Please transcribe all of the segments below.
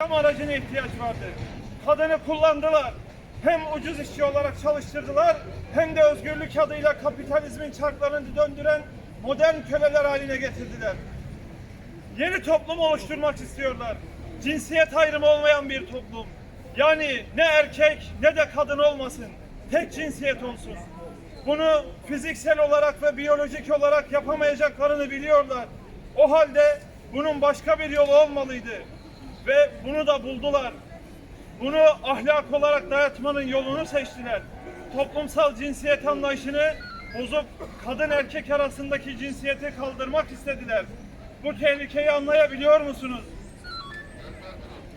Yaşam aracına ihtiyaç vardı. Kadını kullandılar. Hem ucuz işçi olarak çalıştırdılar hem de özgürlük adıyla kapitalizmin çarklarını döndüren modern köleler haline getirdiler. Yeni toplum oluşturmak istiyorlar. Cinsiyet ayrımı olmayan bir toplum. Yani ne erkek ne de kadın olmasın. Tek cinsiyet olsun. Bunu fiziksel olarak ve biyolojik olarak yapamayacaklarını biliyorlar. O halde bunun başka bir yolu olmalıydı. Ve bunu da buldular. Bunu ahlak olarak dayatmanın yolunu seçtiler. Toplumsal cinsiyet anlayışını bozup kadın erkek arasındaki cinsiyeti kaldırmak istediler. Bu tehlikeyi anlayabiliyor musunuz?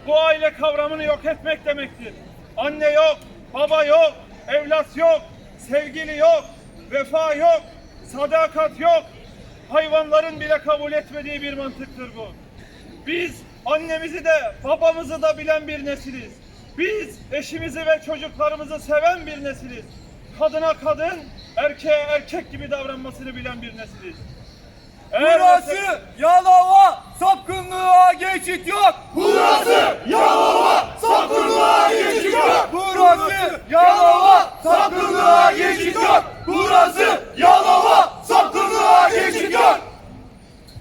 Bu aile kavramını yok etmek demektir. Anne yok, baba yok, evlat yok, sevgili yok, vefa yok, sadakat yok. Hayvanların bile kabul etmediği bir mantıktır bu. Biz annemizi de babamızı da bilen bir nesiliz. Biz eşimizi ve çocuklarımızı seven bir nesiliz. Kadına kadın, erkeğe erkek gibi davranmasını bilen bir nesiliz. Burası Yalova, sapkınlığa geçit yok. Burası Yalova, sapkınlığa geçit yok. Burası Yalova, sapkınlığa geçit yok. Burası Yalova, sapkınlığa geçit yok.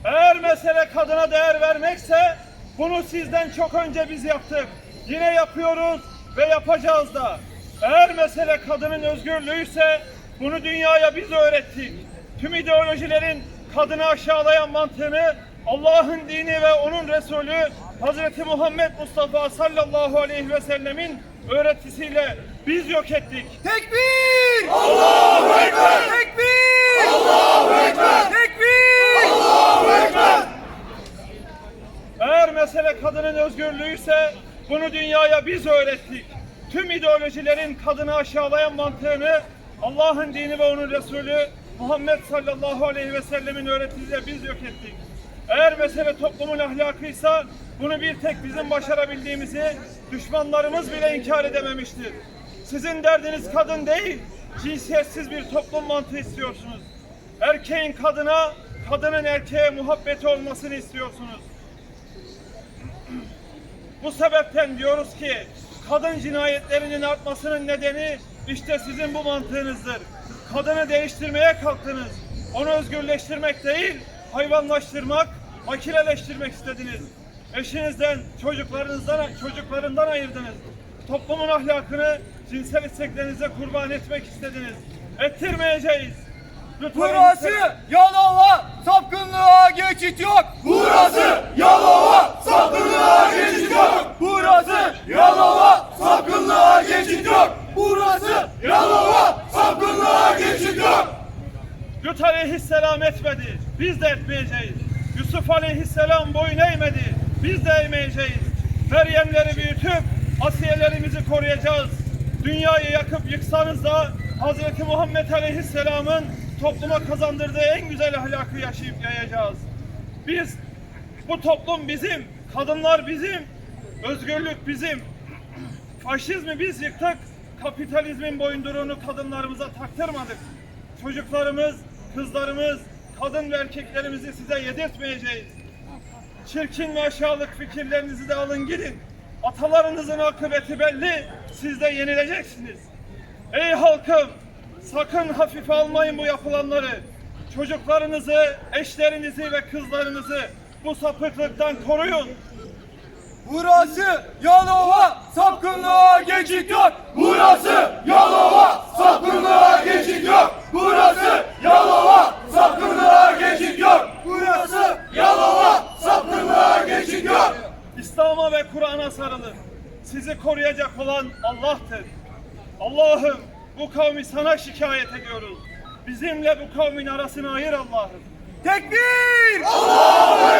Eğer mesele kadına değer vermekse bunu sizden çok önce biz yaptık. Yine yapıyoruz ve yapacağız da. Eğer mesele kadının özgürlüğüyse bunu dünyaya biz öğrettik. Tüm ideolojilerin kadını aşağılayan mantığını Allah'ın dini ve onun Resulü Hazreti Muhammed Mustafa sallallahu aleyhi ve sellemin öğretisiyle biz yok ettik. Tekbir! Allahu Ekber. Tekbir! Allahu Ekber. Tekbir! Allahu Ekber. Mesele kadının özgürlüğüyse bunu dünyaya biz öğrettik. Tüm ideolojilerin kadını aşağılayan mantığını Allah'ın dini ve onun Resulü Muhammed sallallahu aleyhi ve sellemin öğretisiyle biz yok ettik. Eğer mesele toplumun ahlakıysa bunu bir tek bizim başarabildiğimizi düşmanlarımız bile inkar edememiştir. Sizin derdiniz kadın değil, cinsiyetsiz bir toplum mantığı istiyorsunuz. Erkeğin kadına, kadının erkeğe muhabbeti olmasını istiyorsunuz. Bu sebepten diyoruz ki kadın cinayetlerinin artmasının nedeni işte sizin bu mantığınızdır. Kadını değiştirmeye kalktınız. Onu özgürleştirmek değil, hayvanlaştırmak, makineleştirmek istediniz. Eşinizden, çocuklarınızdan, çocuklarından ayırdınız. Toplumun ahlakını cinsel isteklerinize kurban etmek istediniz. Ettirmeyeceğiz. Lütfen Burası Yalova, sapkınlığa geçit yok. Burası Yalova, sapkınlığa geçit yok. Burası Yalova, sapkınlığa geçit yok. Burası Yalova, sapkınlığa geçit yok. Lut aleyhisselam etmedi. Biz de etmeyeceğiz. Yusuf aleyhisselam boyun eğmedi. Biz de eğmeyeceğiz. Meryemleri büyütüp asiyelerimizi koruyacağız. Dünyayı yakıp yıksanız da Hz. Muhammed aleyhisselamın topluma kazandırdığı en güzel ahlakı yaşayıp yayacağız. Biz, bu toplum bizim, kadınlar bizim, özgürlük bizim. Faşizmi biz yıktık, kapitalizmin boyunduruğunu kadınlarımıza taktırmadık. Çocuklarımız, kızlarımız, kadın ve erkeklerimizi size yedirtmeyeceğiz. Çirkin ve aşağılık fikirlerinizi de alın gidin. Atalarınızın akıbeti belli, siz de yenileceksiniz. Ey halkım, sakın hafife almayın bu yapılanları. Çocuklarınızı, eşlerinizi ve kızlarınızı bu sapıklıktan koruyun. Burası Yalova, sapkınlığa geçit yok. Burası Yalova, sapkınlığa geçit yok. Burası Yalova, sapkınlığa geçit yok. Burası Yalova, sapkınlığa geçit yok. İslam'a ve Sarılın. Sizi koruyacak olan Allah'tır. Allah'ım bu kavmi sana şikayet ediyoruz. Bizimle bu kavmin arasını ayır Allah'ım. Tekbir! Allahu.